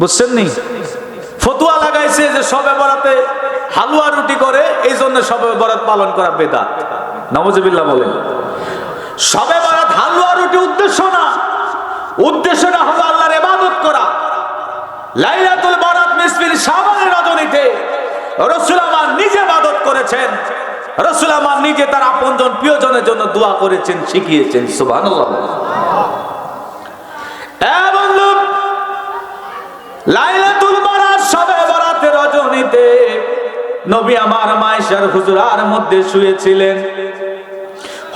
বুঝছেন লাগাইছে যে সবে বরাতে হালুয়া রুটি করে, এই জন্য সবে বরাত পালন করা সবে বরাত হালুয়া উদ্দেশ্য না। করা। নিজে ইবাদত করেছেন। রসুল আমার নিজে তার আপনজন প্রিয়জনের জন্য দোয়া করেছেন, শিখিয়েছেন। সুবহানাল্লাহ লাইলাতুল বারাত সবে বরাতের রজনীতে নবী আমার মাইশার হুজুরার মধ্যে শুয়েছিলেন।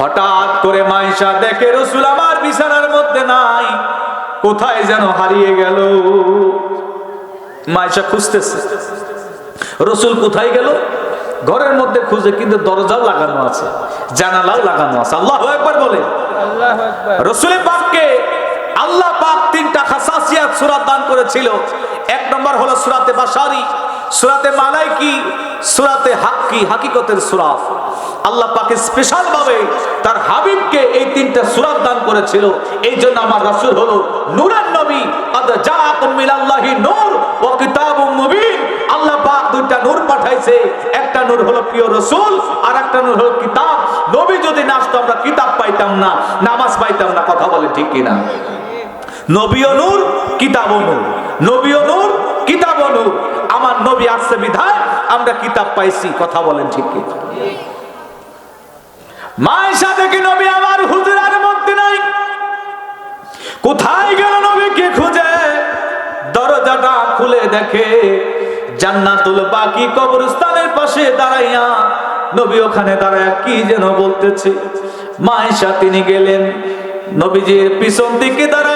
হঠাৎ করে মাইশা দেখে রসুল আমার বিছানার মধ্যে নাই কোথায় যেন হারিয়ে গেল? মাইশা খুঁজতেছে রসুল কোথায় গেল? ঘরের মধ্যে খুঁজে কিন্তু দরজাও লাগানো আছে জানালাও লাগানো আছে। আল্লাহ একবার বলে। রসুলের পাককে আল্লাহ পাক তিনটা খাসাসিয়াত সুরাত দান করেছিল। এক নম্বর হলো সুরাতে বাসারি সুরাতে মালাইকি, সুরাতে হাক্কি, হাকিকতের সুরাত আল্লাহ পাকে স্পেশাল ভাবে তার হাবিবকে এই তিনটা সুরাত দান করেছিল। এই জন্য আমার রাসূল হলো নূরের নবী। আদ জাআকুম মিনাল্লাহি নূর ওয়া কিতাবুম মুবিন। আল্লাহ পাক দুইটা নূর পাঠাইছে। একটা নূর হলো প্রিয় রসুল আর একটা নূর হলো কিতাব। নবী যদি না আসতো, আমরা কিতাব পাইতাম না, নামাজ পাইতাম না, কথা বলে ঠিক কিনা? নবীও নূর কিতাব নূর। নবীও নূর কিতাব নূর। আমার নবী আসছে বিধায়, আমরা কিতাব পাইছি, কথা বলেন ঠিক মায়ের সাথে কি নবী আমার হুজুরার মধ্যে নাই। কোথায় গেল নবীকে খুঁজে? দরজাটা খুলে দেখে জান্নাতুল বাকি কবরস্থানের পাশে দাঁড়াইয়া নবী ওখানে দাঁড়ায়, কি যেন বলতেছে। মায়েশা তিনি গেলেন, নবীজির পিছন দিকে দাঁড়ায়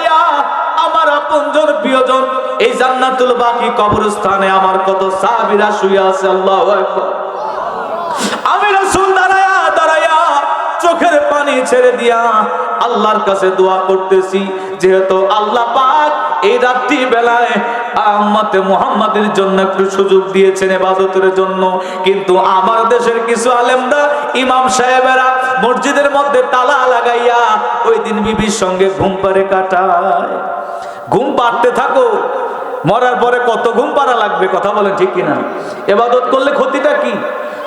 প্রিয়জন, এই জান্নাতুল বাকি কবরস্থানে আমার কত সাহাবীরা শুয়ে আছে আমি রসুল দাঁড়ায়া দাঁড়ায়া চোখের পানি ছেড়ে দিয়া আল্লাহর কাছে দোয়া করতেছি, যেহেতু আল্লাহ পাক এই রাত্রি বেলায় আম্মতে মুহাম্মাদের জন্য একটু সুযোগ দিয়েছেন ইবাদতের জন্য। কিন্তু আমার দেশের কিছু আলেমরা, ইমাম সাহেবেরা মসজিদের মধ্যে তালা লাগাইয়া ওই দিন বিবির সঙ্গে ঘুম পারে কাটায়। ঘুম পাড়তে থাকো। মরার পরে কত ঘুম পাড়া লাগবে, কথা বলেন ঠিক কিনা? এবাদত করলে ক্ষতিটা কি?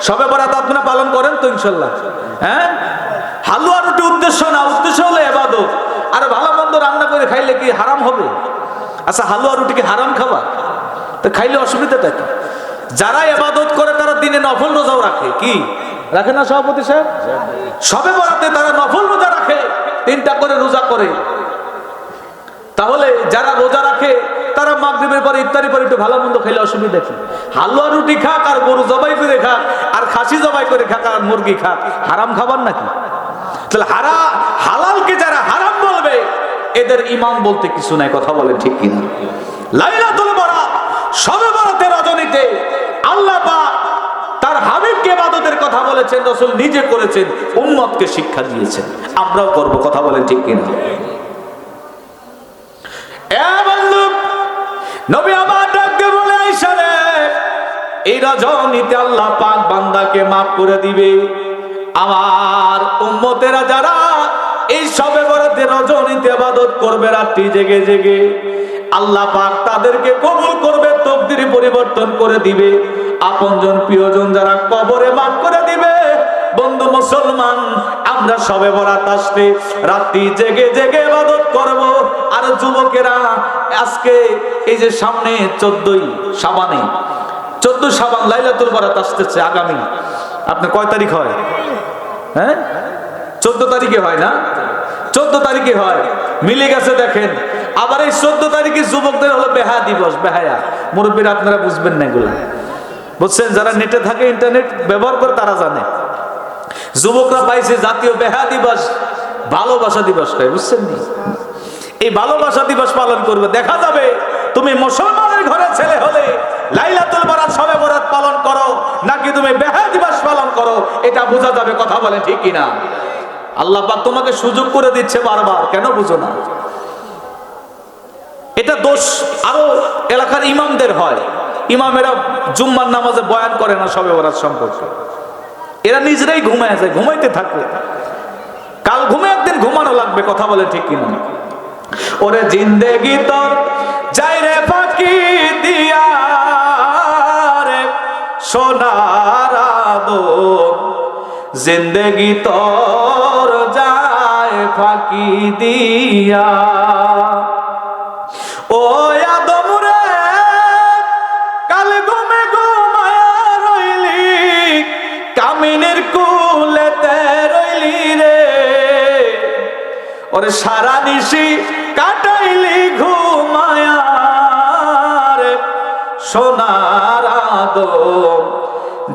সবে বরাত আপনারা পালন করেন তো ইনশাল্লাহ। হ্যাঁ? হালুয়া রুটি উদ্দেশ্য না, উদ্দেশ্য হলো এবাদত। আর ভালো মন্দ রান্না করে খাইলে কি হারাম হবে? আচ্ছা হালুয়া রুটি কি হারাম খাবার? তো খাইলে অসুবিধাটা কি? যারা এবাদত করে তারা দিনে নফল রোজাও রাখে। কি? রাখে না সভাপতি সাহেব? সবে বরাতে তারা নফল রোজা রাখে। তিনটা করে রোজা করে তাহলে যারা রোজা রাখে তারা মাগরিবের পরে ইফতারি পরে একটু ভালো মন্দ খেলে অসুবিধা কি? হালুয়া রুটি খাক আর গরু জবাই করে খাক, আর খাসি জবাই করে খাক আর মুরগি খাক, হারাম খাবার নাকি? তাহলে হারা, হালালকে যারা হারাম বলবে, এদের ইমাম বলতে কিছু নাই, কথা বলে ঠিক কিনা? লাইলাতুল বরাত সবে বরাতের রজনীতে আল্লাহ পাক তার হাবিবকে ইবাদতের কথা বলেছেন, রসুল নিজে করেছেন, উম্মতকে শিক্ষা দিয়েছেন। আমরাও করব, কথা বলেন ঠিক কিনা? নবী আমার বলে এই রজনীতে আল্লাহ পাক বান্দাকে মাফ করে দিবে। আমার উম্মতেরা যারা এই সবে রজনীতে আবাদত করবে, রাত্রি জেগে জেগে, আল্লাহ পাক তাদেরকে কবুল করবে, তকদির পরিবর্তন করে দিবে। আপনজন প্রিয়জন যারা কবরে মাফ করে দিবে, বন্ধু মুসলমান, আমরা সবে বরাত আসলে রাত্রি জেগে জেগে ইবাদত করব। আর যুবকেরা, আজকে এই যে সামনে চোদ্দই সাবানে চোদ্দ সাবান লাইলাতুল বরাত আসতেছে আগামী। আপনার কয় তারিখ হয়? হ্যাঁ? চোদ্দ তারিখে হয় না? চোদ্দ তারিখে হয়। মিলে গেছে দেখেন। আবার এই চোদ্দ তারিখে যুবকদের হলো বেহা দিবস, বেহায়া। মুরব্বীরা আপনারা বুঝবেন না এগুলো। বুঝছেন? যারা নেটে থাকে ইন্টারনেট ব্যবহার করে তারা জানে। যুবকরা পাইছে জাতীয় বেহা দিবস, ভালোবাসা দিবস পায় বুঝছেন এই ভালোবাসা দিবস পালন করবে। দেখা যাবে তুমি মুসলমানের ঘরে ছেলে হলে লাইলাতুল বরাত সবে বরাত পালন করো, নাকি তুমি বেহা দিবস পালন করো, এটা বোঝা যাবে কথা বলে ঠিক কিনা? আল্লাহ পাক তোমাকে সুযোগ করে দিচ্ছে বারবার, কেন বুঝো না? এটা দোষ আরও এলাকার ইমামদের হয়। ইমামেরা জুম্মার নামাজে বয়ান করে না সবে বরাত সম্পর্কে। এরা নিজেরাই ঘুমায় যায়, ঘুমাইতে থাকবে কাল ঘুমে একদিন ঘুমানো লাগবে, কথা বলে ঠিক কিনা? ওরে জিন্দেগি তোর যাই রে ফাঁকি দিয়া রে। সোনার আদর জিন্দেগি তোর যায় ফাঁকি দিয়া। ও আদম রে, কাল ঘুমে ঘুমায়া রইলি, কামিনের কুলেতে রইলি রে। ওরে সারা নিশি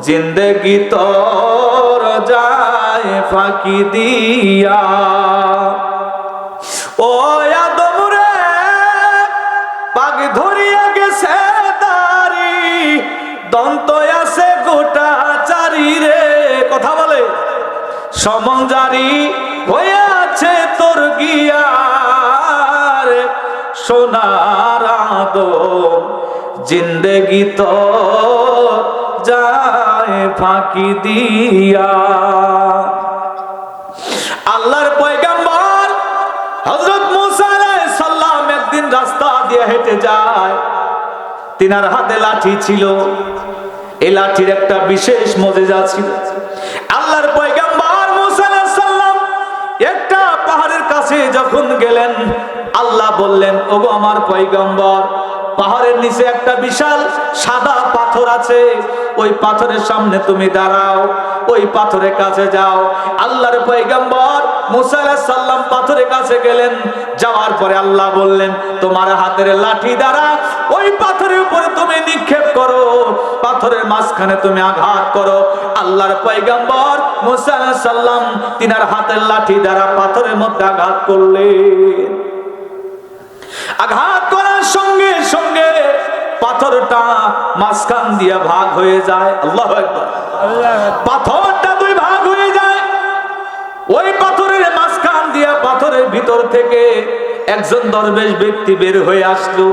জিন্দগি তোর যায় ফাঁকি দিয়া ও আদম রে পাগ ধরিয়া গেছে দাড়ি দন্ত আছে গোটা চারি রে কথা বলে সমজারি হয়েছে তোর গিয়ার। সোনার আদম জিন্দেগি তো যায় ফাঁকি দিয়া। আল্লাহর পয়গাম্বর মুসা আলাইহিস একদিন রাস্তা দিয়ে হেঁটে যায়। তিনার হাতে লাঠি ছিল। এই লাঠির একটা বিশেষ মজেজা ছিল। আল্লাহর পয়গাম্বর আলাইহিস একটা পাহাড়ের কাছে যখন গেলেন, আল্লাহ বললেন, ওগো আমার পয়গাম্বর পাহাড়ের নিচে একটা বিশাল সাদা পাথর আছে। ওই পাথরের সামনে তুমি দাঁড়াও, ওই পাথরের কাছে যাও। আল্লাহর পয়গাম্বর মুসা আলাইহিস সালাম পাথরের কাছে গেলেন। যাওয়ার পরে আল্লাহ বললেন, তোমার হাতের লাঠি দ্বারা ওই পাথরের উপরে তুমি নিক্ষেপ করো। পাথরের মাঝখানে তুমি আঘাত করো। আল্লাহর পয়গাম্বর মুসা আলাইহিস সালাম তিনার হাতের লাঠি দ্বারা পাথরের মধ্যে আঘাত করলেন। আঘাত পাথরটা মাঝখান দিয়া ভাগ হয়ে যায়। আল্লাহ পাথরটা দুই ভাগ হয়ে যায়। ওই পাথরের মাঝখান দিয়া পাথরের ভিতর থেকে একজন দরবেশ ব্যক্তি বের হয়ে আসলো।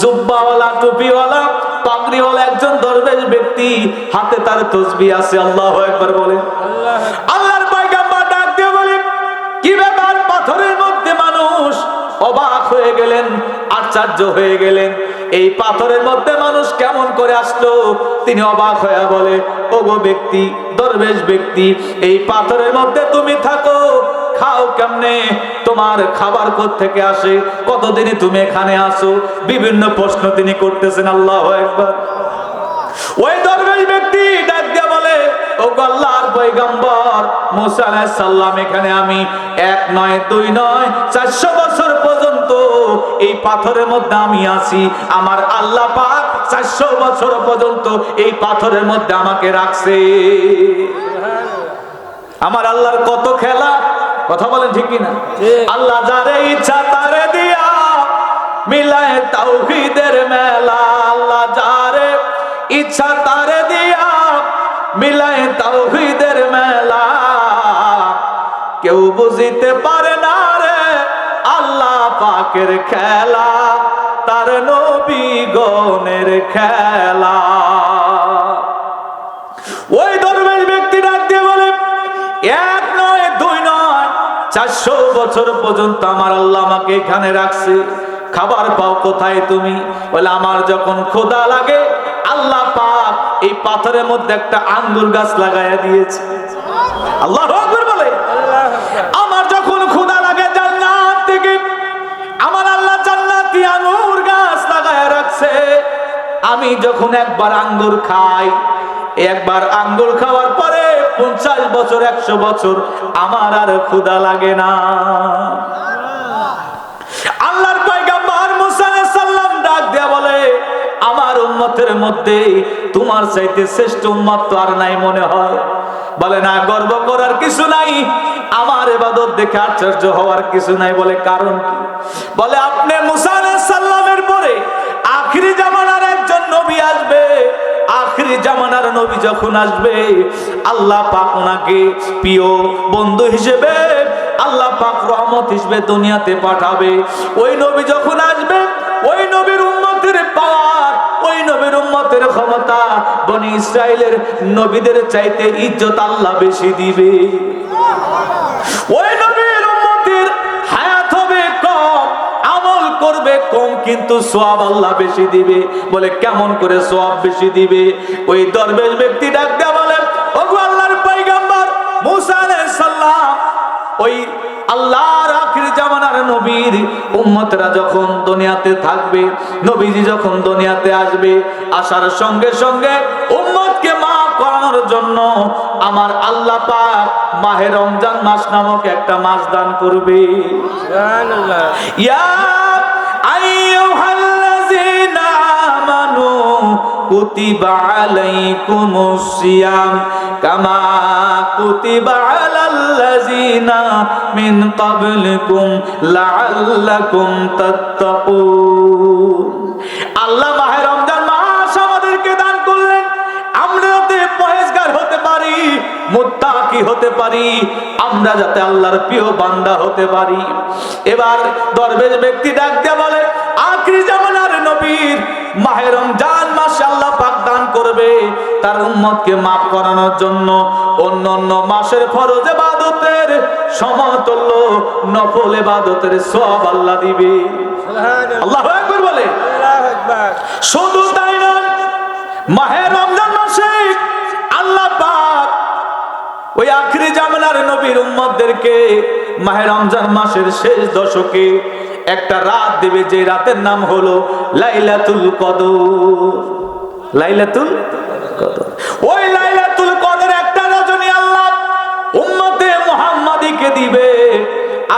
জুব্বাওয়ালা, টুপিওয়ালা, পাগড়িওয়ালা একজন দরবেশ ব্যক্তি হাতে তার তসবি আছে। আল্লাহ একবার বলে আল্লাহর আশ্চর্য হয়ে গেলেন। এই পাথরের মধ্যে মানুষ কেমন করে আসলো? তিনি অবাক হয়ে বলে, ওগো ব্যক্তি, দরবেশ ব্যক্তি, এই পাথরের মধ্যে তুমি থাকো। খাও কেমনে? তোমার খাবার থেকে আসে? কতদিনে তুমি এখানে আসো? বিভিন্ন প্রশ্ন তিনি করতেছেন, আল্লাহ একবার ওই দরবেশ ব্যক্তি ও আল্লাহর পয়গম্বর মুসা আলাইহিস এখানে আমি এক নয় দুই নয় চারশো বছর পর্যন্ত এই পাথরের মধ্যে আমি আছি। আমার আল্লাহ পাক চারশো বছর পর্যন্ত এই পাথরের মধ্যে আমাকে রাখছে। আমার আল্লাহর কত খেলা কথা বলেন ঠিক কিনা? আল্লাহ যারে ইচ্ছা তারে দিয়া মিলায় তাওহীদের মেলা আল্লাহ যারে ইচ্ছা তারে মিলায় তাওহীদের মেলা। কেউ বুঝিতে পারে না রে আল্লাহ পাকের খেলা, তার নবী গণের খেলা। ওই দরবেশ ব্যক্তি ডাক দিয়ে বলে, এক নয়, দুই নয়, চারশো বছর পর্যন্ত আমার আল্লাহ আমাকে এখানে রাখছে। খাবার পাও কোথায় তুমি? বলে, আমার যখন খোদা লাগে, আল্লাহ পাক এই পাথরের মধ্যে একটা আঙ্গুর গাছ লাগাইয়া দিয়েছে। আল্লাহ বলে। আমার যখন খোদা লাগে জান্নাত থেকে, আমার আল্লাহ জান্নাতি আঙ্গুর গাছ লাগায় রাখছে। আমি যখন একবার আঙ্গুর খাই, একবার আঙ্গুর খাওয়ার পরে পঞ্চাশ বছর, একশো বছর আমার আর ক্ষুদা লাগে না। আল্লাহর আমার উম্মতের মধ্যে তোমার চাইতে শ্রেষ্ঠ উম্মত তো আর নাই মনে হয়। বলে, না, গর্ব করার কিছু নাই। আমার এবাদত দেখে আশ্চর্য হওয়ার কিছু নাই। বলে, কারণ কি? বলে, আপনি মুসা সালামের পরে আখিরি জামানার একজন নবী আসবে। আখিরি জামানার নবী যখন আসবে, আল্লাহ পাক ওনাকে প্রিয় বন্ধু হিসেবে, আল্লাহ পাক রহমত হিসেবে দুনিয়াতে পাঠাবে। ওই নবী যখন আসবে, ওই নবীর উম্মতের পাওয়ার ওই নবীর উম্মতের ক্ষমতা বনি ইসরায়েলের নবীদের চাইতে ইজ্জত আল্লাহ বেশি দিবে। ওই নবীর উম্মতের হায়াত হবে কম, আমল করবে কম, কিন্তু সোয়াব আল্লাহ বেশি দিবে। বলে কেমন করে সোয়াব বেশি দিবে? ওই দরবেশ ব্যক্তি ডাক দেয়া বলে, ওগো আল্লাহর পয়গম্বর, মুসা আলাইহিস সালাম, ওই আল্লাহর আখির জামানার নবীর উম্মতরা যখন দুনিয়াতে থাকবে নবীজি যখন দুনিয়াতে আসবে আসার সঙ্গে সঙ্গে উম্মতকে মাফ করানোর জন্য আমার আল্লাহ পাক মাহে রমজান মাস নামক একটা মাস দান করবে। সুবহানাল্লাহ। ইয়া আইয়ুহাল্লাযীনা আমানু কুতিবা আলাইকুমুস সিয়াম। আল্লাহ মাহে রমজান মাস আমাদেরকে দান করলেন। আমরা হতে পারি, মুত্তাকি হতে পারি, আমরা যাতে আল্লাহর প্রিয় বান্দা হতে পারি। এবার দরবেশ ব্যক্তি ডাক দিয়ে বলে, আখরি জামানার নবীর মাহে রমজান উম্মতকে মাফ করানোর জন্য অন্য অন্য মাসের ফরজ ইবাদতের সমতুল্য নফল ইবাদতের সব আল্লাহ দিবে। সুবহানাল্লাহ। আল্লাহু আকবার বলে। আল্লাহু আকবার। শুধু তাই নয় মাহে রমজান মাসে আল্লাহ পাক ওই আখরি জামানার নবীর উম্মতদেরকে মাহে রমজান মাসের শেষ দশকে একটা রাত দেবে যে রাতের নাম হলো লাইলাতুল কদর। লাইলাতুল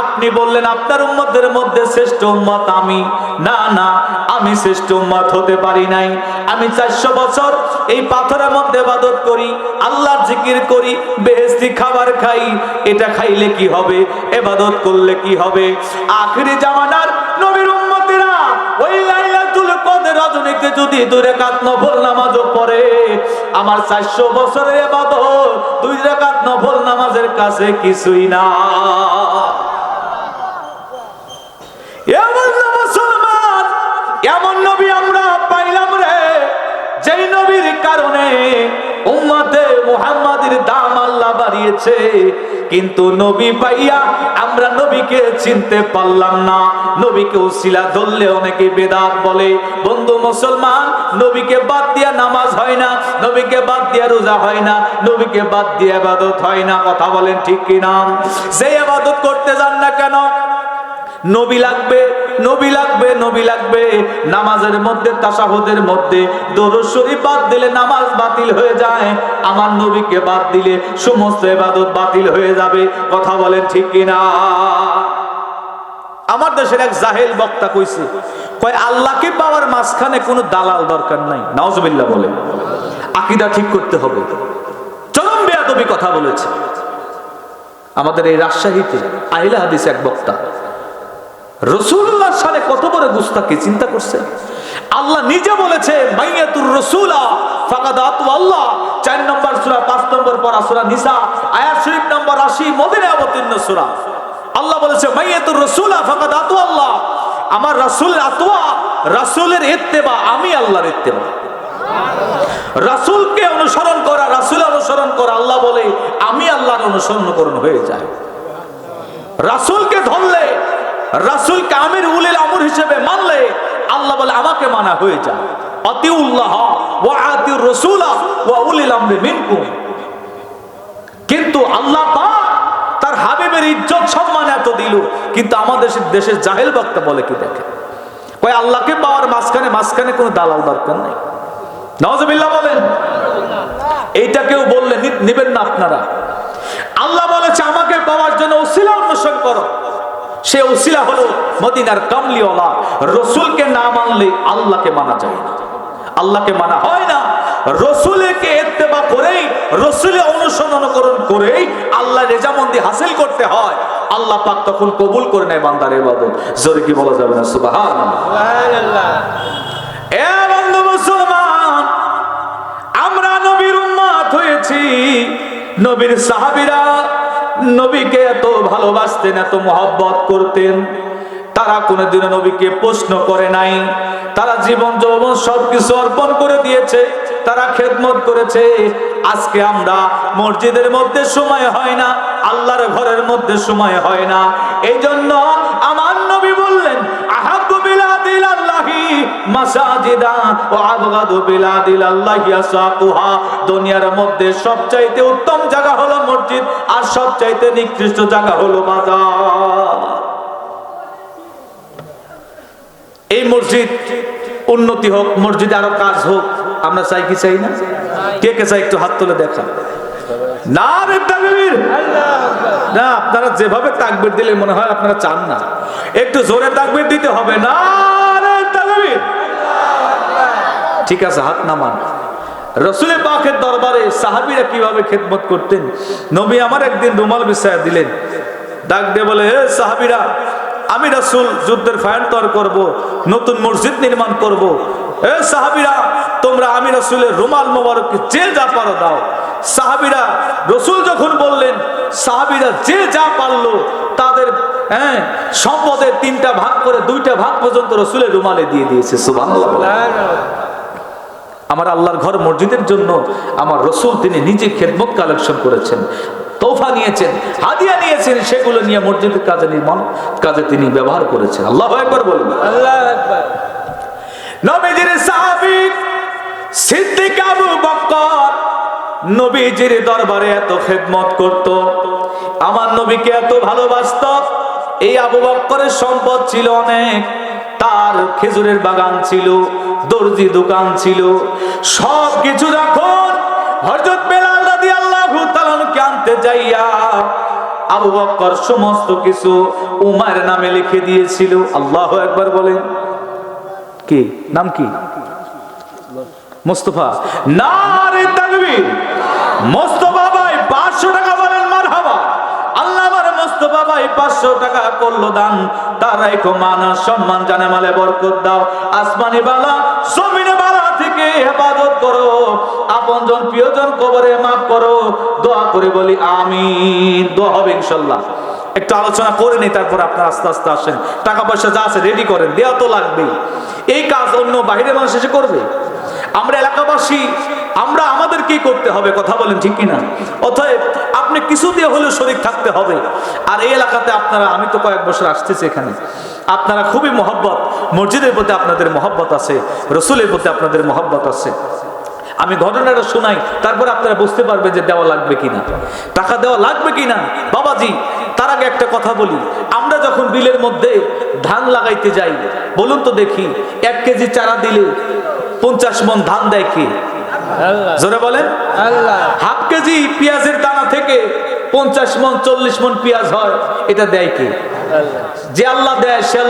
আপনি বললেন, আপনার উম্মতের মধ্যে শ্রেষ্ঠ উম্মত আমি। না না, আমি শ্রেষ্ঠ উম্মত হতে পারি নাই। আমি চারশো বছর এই পাথরের মধ্যে ইবাদত করি, আল্লাহর জিকির করি বেহেস্তি খাবার খাই। এটা খাইলে কি হবে? এবাদত করলে কি হবে? আখরি জামানার নবীর উম্মতেরা ওই লাইলাতুল কদর রজনীতে যদি দূরে কাত নফল নামাজও পড়ে আমার চারশো বছরের এবাদত দুই রাকাত নফল নামাজের কাছে কিছুই না। কিন্তু নবী পাইয়া আমরা নবীকে চিনতে পারলাম না। নবীকে উসিলা ধরলে অনেকে বেদাত বলে, বন্ধু মুসলমান নবীকে বাদ দিয়া নামাজ হয় না, নবীকে বাদ দিয়া রোজা হয় না, নবীকে বাদ দিয়া ইবাদত হয় না, কথা বলেন ঠিক কিনা যে ইবাদত করতে যান না কেন? নবী লাগবে নবী লাগবে নবী লাগবে। নামাজের মধ্যে, তাসাহুদের মধ্যে দরুদ শরীফ বাদ দিলে নামাজ বাতিল হয়ে যায়, আমার নবীকে বাদ দিলে সমস্ত ইবাদত বাতিল হয়ে যাবে, কথা বলেন ঠিক কিনা আমার দেশের এক জাহেল বক্তা কইছে কয়, আল্লাহকে পাওয়ার মাঝখানে কোনো দালাল দরকার নাই। নাউজুবিল্লাহ বলে। আকিদা ঠিক করতে হবে। চরম বেয়াদবি কথা বলেছে। আমাদের এই রাজশাহীতে আহিলা হাদিস এক বক্তা রসুল্লাহ সালে কত বড় গুস্তাকি চিন্তা করছে? আল্লাহ নিজে বলেছে, মাইয়াতুর রসুলা, ফাকাদ আতু আল্লাহ। চার নম্বর সূরা, পাঁচ নম্বর পড়া সূরা নিসা, আয়াত শরীফ নম্বর 80 মদিনায় অবতীর্ণ সূরা। আল্লাহ বলেছে, মাইয়াতুর রসুলা, ফাকাদ আতু আল্লাহ। আমার রাসূলের আতওয়া, রাসূলের ইত্তেবা, আমি আল্লাহর ইত্তেবা। রাসূলকে অনুসরণ করা রাসূল অনুসরণ করা, আল্লাহ বলে, আমি আল্লাহর অনুসরণ করণ হয়ে যায় রাসূলকে ধরলে, রাসূলকে আমির উলিল আমর হিসেবে মানলে, আল্লাহ বলে, আমাকে মানা হয়ে যায় আতিউল্লাহ ওয়া আতিউর রাসূলা ওয়া উলিল আমরি মিনকুম। কিন্তু আল্লাহ পাক তার হাবিবের ইজ্জত সম্মান এত দিল, কিন্তু আমাদের দেশের জাহেল বক্তা বলে কি দেখে? কয়, আল্লাহকে পাওয়ার মাঝখানে মাঝখানে কোনো দালাল দরকার নেই। বলেন, এইটা কেউ বললে নিবেন না আপনারা। আল্লাহ বলেছে, আমাকে পাওয়ার জন্য ওসিলা করো। সে ওসিলা হলো মদিনার কামলিওয়ালা। রসুলকে না মানলে আল্লাহকে মানা যায় না। আল্লাহকে মানা হয় না। রসুলকে এত্তেবা করেই রসুলে অনুসরণ করেই আল্লাহ রেজামন্দি হাসিল করতে হয়। আল্লাহ পাক তখন কবুল করে নেয় বান্দার ইবাদত। জোরে কি বলা যাবে না? সুবহানাল্লাহ। সুবহানাল্লাহ। এ বন্ধু মুসলমান আমরা নবীর উম্মত হয়েছি। নবীর সাহাবীরা নবীকে এত ভালোবাসতেন এত মহব্বত করতেন। তারা কোনোদিনও নবীকে প্রশ্ন করে নাই। তারা জীবন যৌবন সবকিছু অর্পণ করে দিয়েছে। তারা খেদমত করেছে। আজকে আমরা মসজিদের মধ্যে সময় হয় না, আল্লাহর ঘরের মধ্যে সময় হয় না। এই জন্য আমার নবী বললেন দুনিয়ার মধ্যে সবচাইতে উত্তম জায়গা হলো মসজিদ, আর সবচাইতে নিকৃষ্ট জায়গা হলো বাজার। এই মসজিদ উন্নতি হোক, মসজিদে আরও কাজ হোক আমরা চাই কি চাই না? কে কে চাই একটু হাত তুলে দেখা। না না, আপনারা যেভাবে তাকবির দিলে মনে হয় আপনারা চান না। একটু জোরে তাকবির দিতে হবে। না ঠিক আছে, হাত নামান। রসুলের পাকের দরবারে সাহাবীরা কীভাবে খেদমত করতেন? নবী আমার একদিন রুমাল বিছায়া দিলেন। ডাক দিয়ে বলে হে সাহাবিরা, আমি রাসূল যুদ্ধের ফায়ান্তর করব, নতুন মসজিদ নির্মাণ করব। এ সাহাবীরা তোমরা আমি রাসূলের রুমাল মোবারক যে যা পারো দাও। সাহাবীরা রসুল যখন বললেন সাহাবীরা যে যা পারল তাদের হ্যাঁ সম্পদের তিনটা ভাগ করে দুইটা ভাগ পর্যন্ত রসুলের রুমালে দিয়ে দিয়েছে আমার আল্লাহর ঘর মসজিদের জন্য আমার রসুল তিনি নিজে খেদমত কালেকশন করেছেন তোফা নিয়েছেন হাদিয়া নিয়েছেন সেগুলো নিয়ে মসজিদের কাজে নির্মাণ কাজে তিনি ব্যবহার করেছেন। আল্লাহ একবার বলুন। আল্লাহু নবীজির সিদ্দিক আবু বকর নবীজির দরবারে এত খেদমত করত। আমার নবীকে এত ভালোবাসত। এই আবু বকরের সম্পদ ছিল অনেক। তার খেজুরের বাগান ছিল দর্জি দোকান ছিল। সব কিছু যখন হযরত আনতে যাইয়া আবু বকর সমস্ত কিছু নামে লিখে দিয়েছিল। বলেন। কি? নাম কি? মোস্তফা। নারে তাকবীর মোস্তফা ভাই 500 টাকা বলেন, মারহাবা। আল্লাহ আমার মোস্তফা ভাই 500 টাকা করল দান। তার রাখো মান সম্মান, জানে মালে বরকত দাও। আসমানি বালা, জমিনে বালা থেকে হেফাজত করো। আপনজন প্রিয়জন কবরে মাফ করো। দোয়া করে বলি, আমিন। দোয়া হবে ইনশাআল্লাহ একটু আলোচনা করে নেই, তারপর আপনার আস্তে আস্তে আসেন। টাকা পয়সা যা আছে রেডি করেন দেওয়া তো লাগবেই। এই কাজ অন্য বাইরে মানুষ এসে করবে? আমরা এলাকাবাসী, আমরা আমাদের কি করতে হবে কথা বলেন ঠিক কিনা? অতএব আপনি কিছু দিয়ে হলেও শরীর থাকতে হবে। আর এই এলাকাতে আপনারা, আমি তো কয়েক বছর আসতেছি এখানে। আপনারা খুবই মহব্বত, মসজিদের প্রতি আপনাদের মহব্বত আছে, রসুলের প্রতি আপনাদের মহব্বত আছে। আমি ঘটনাটা শোনাই, তারপর আপনারা বুঝতে পারবে যে দেওয়া লাগবে কিনা। টাকা দেওয়া লাগবে কিনা? বাবাজি, তার আগে একটা কথা বলি। আমরা যখন বিলের মধ্যে ধান লাগাইতে যাই, বলুন তো দেখি, এক কেজি চারা দিলে পঞ্চাশ মন ধান দেয় কি? জোরে বলেন? হাফ কেজি পেঁয়াজের দানা থেকে পঞ্চাশ মন চল্লিশ মন পেঁয়াজ হয় এটা দেয় কি? যে আল্লাহ দেয় সে